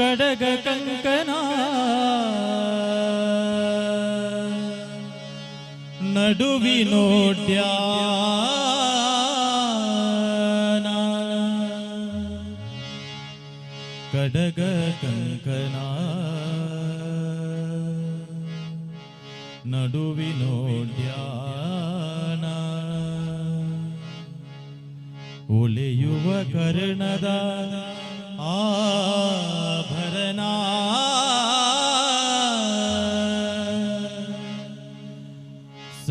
കടക കങ്കന. നടുവിനോട്യ. കടക കങ്കന. നടുവിനോട്യ. ഒലിയുവ കരുണദാന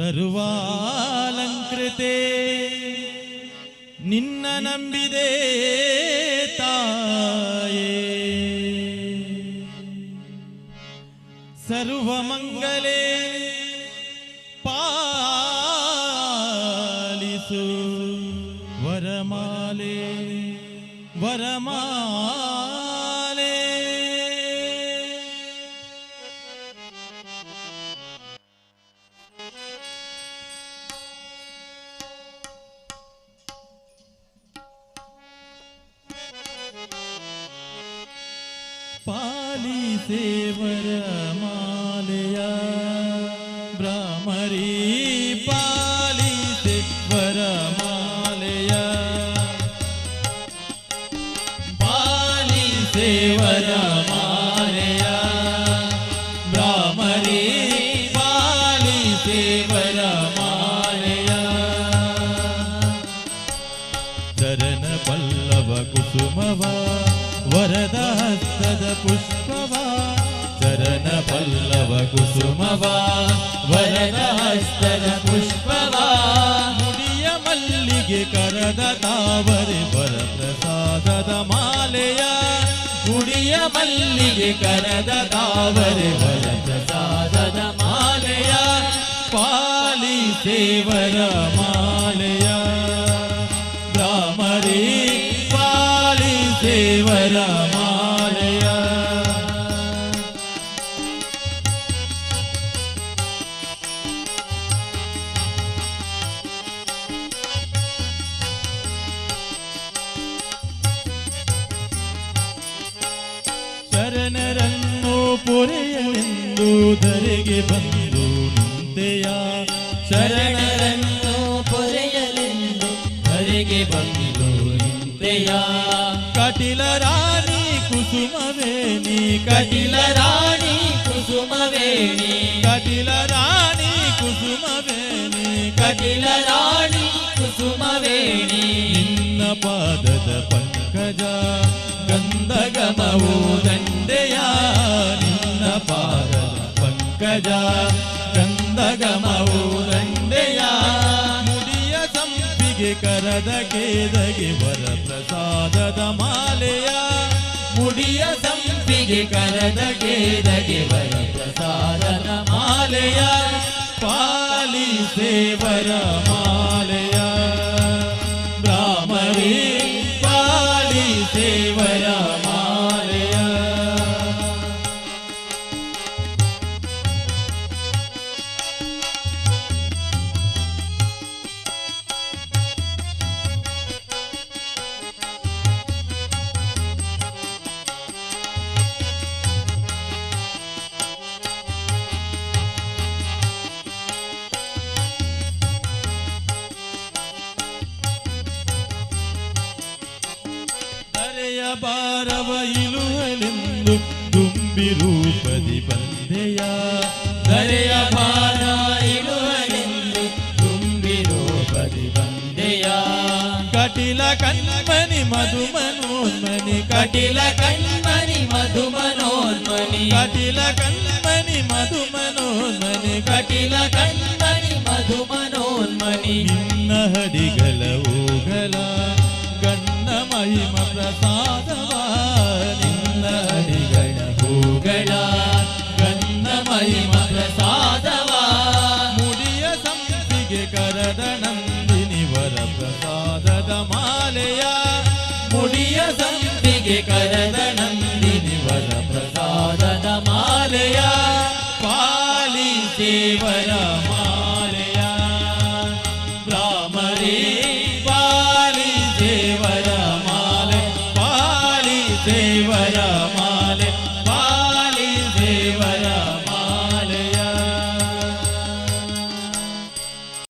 ಸರ್ವಾಲಂಕೃತೆ. ನಿನ್ನ ನಂಬಿದೆ ತಾಯೇ. ಸರ್ವಮಂಗಲೇ ಪಾಲಿಸು. ವರಮಾಲೆ ವರಮಾಲೆ. मालया ब्राह्मी पालीर मालया पाली देवर माया ब्रह्मरी बाली देवर माया ವರದ ಹಸ್ತದ ಪುಷ್ಪವ, ಚರಣ ಪಲ್ಲವ ಕುಸುಮವ, ವರದ ಹಸ್ತದ ಪುಷ್ಪವ, ಮುಡಿಯ ಮಲ್ಲಿಗೆ ಕರದ ತಾವರೆ ವರ ಮಾಲೆಯ ಗುಡಿಯ ಮಲ್ಲಿಗೆ ಕರದ ತಾವರೆ ವರ ಮಾಲೆಯ ಪಾಲಿಸೇವರ ಮಾಲೆಯ. ಪಾಲಿಸೇವರ ಮಾಲೆಯ ಶರಣರನ್ನು ಪೊರೆಯಲೆಂದು ಧರೆಗೆ ಬಂದು ನಿಂತೆಯ ಶರಣರನ್ನು ಪೊರೆಯಲೆಂದು ಧರೆಗೆ ಬಂದು ನಿಂತೆಯ ಕಟಿಲ ರಾಣಿ ಕುಸುಮವೇಣಿ ಕಟಿಲ ರಾಣಿ ಕುಸುಮವೇಣಿ ಕಟಿಲ ರಾಣಿ ಕುಸುಮವೇಣಿ ಕಟಿಲ ರಾಣಿ ಕುಸುಮವೇಣಿ ನಿನ್ನ ಪಾದದ ಪಂಕಜ ಗಂಧಗಮವು ದಂಡೆಯ ನಿನ್ನ ಪಾದದ ಪಂಕಜ ಕರದ ಕೇದಗೆ ವರ ಪ್ರಸಾದದ ಮಾಲೆಯ ಮುಡಿಯ ಸಂಪಿಗೆ ಕರದ ಕೇದಗೆ ವರ ಪ್ರಸಾದದ ಮಾಲೆಯ ಪಾಲಿ ಸೇವರ ಬ್ರಾಹ್ಮರಿ ಬಾರವ ಇಳುವಲೆಂದು ತುಂಬಿ ರೂಪದಿ ಬಂದೆಯ ಧರೆಯ ಭಾರ ಇಳುವನೆಂದು ತುಂಬಿ ರೂಪದಿ ಬಂದೆಯ ಕಟಿಲ ಕಣ್ಮನಿ ಮಧು ಮನೋನ್ಮನಿ ಕಟಿಲ ಕಣ್ಮಣಿ ಮಧು ಮನೋನ್ಮಣಿ ಕಟಿಲ ಕಣ್ಮನಿ ಮಧು ಮನೋನ್ಮನಿ ಕಟಿಲ ಕಣ್ಮಣಿ ಮಹಿಮ ಪ್ರಸಾದವ ನಿನ್ನ ಹರಿಗಣ ಹೂಗಳ ಗನ್ನ ಮಹಿಮ ಪ್ರಸಾದವ. ಮುಡಿಯ ಸಂತಿಗೆ ಕರದ ನಂದಿನಿ ವರ ಪ್ರಸಾದದ ಮಾಲೆಯ. ಮುಡಿಯ ಸಂತಿಗೆ ಕರದ ನಂದಿನಿ ವರ ಪ್ರಸಾದದ ಮಾಲೆಯ. ಪಾಲಿ ದೇವರ